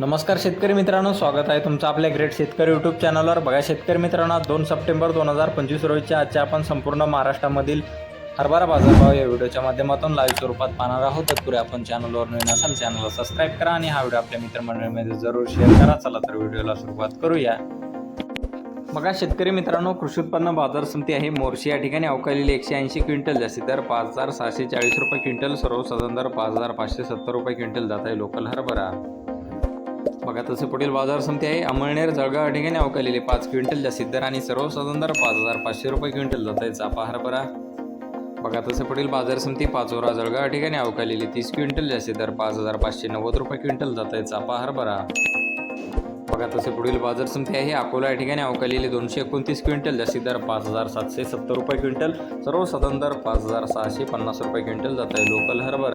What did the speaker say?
नमस्कार शेतकरी मित्रांनो स्वागत आहे तुमचं आपल्या ग्रेट शेतकरी यूट्यूब चॅनलवर बघा शेतकरी मित्रांनो दोन सप्टेंबर दोन हजार पंचवीस रोजीच्या आजच्या आपण संपूर्ण महाराष्ट्रामधील हरभरा बाजारभाव या व्हिडिओच्या माध्यमातून लाईव्ह स्वरूपात पाहणार आहोत. तत्पूर्वी आपण चॅनलवर नवीन असाल चॅनलला सबस्क्राईब करा आणि हा व्हिडिओ आपल्या मित्रमंडळीमध्ये जरूर शेअर करा. चला तर व्हिडिओला सुरुवात करूया. बघा शेतकरी मित्रांनो कृषी उत्पन्न बाजार समिती आहे. मोर्शी या ठिकाणी अवकालेली एकशे ऐंशी क्विंटल जास्ती. दर पाच हजार सहाशे चाळीस रुपये क्विंटल सर्वसाधारण दर पाच हजार पाचशे सत्तर रुपये क्विंटल जात आहे लोकल हरभरा. बघा तसे पुढील बाजार समिती आहे. अमळनेर जळगाव या ठिकाणी अवकालेले पाच क्विंटल जास्तीत दर आणि सर्वसाधारण दर पाच हजार पाचशे रुपये क्विंटल जात आहे. चापा हरभरा बघा तसे पुढील बाजार समिती पाचोरा जळगाव या ठिकाणी अवकालेली तीस क्विंटल जास्तीत दर पाच हजार पाचशे नव्वद रुपये क्विंटल जात आहे. चापा हरभरा बघा तसे पुढील बाजार समिती आहे. अकोला या ठिकाणी अवकालेली दोनशे एकोणतीस क्विंटल जास्तीत दर पाच हजार सातशे सत्तर रुपये क्विंटल. सर्वसाधारण दर पाच हजार सहाशे पन्नास रुपये क्विंटल जात आहे. लोकल हरभरा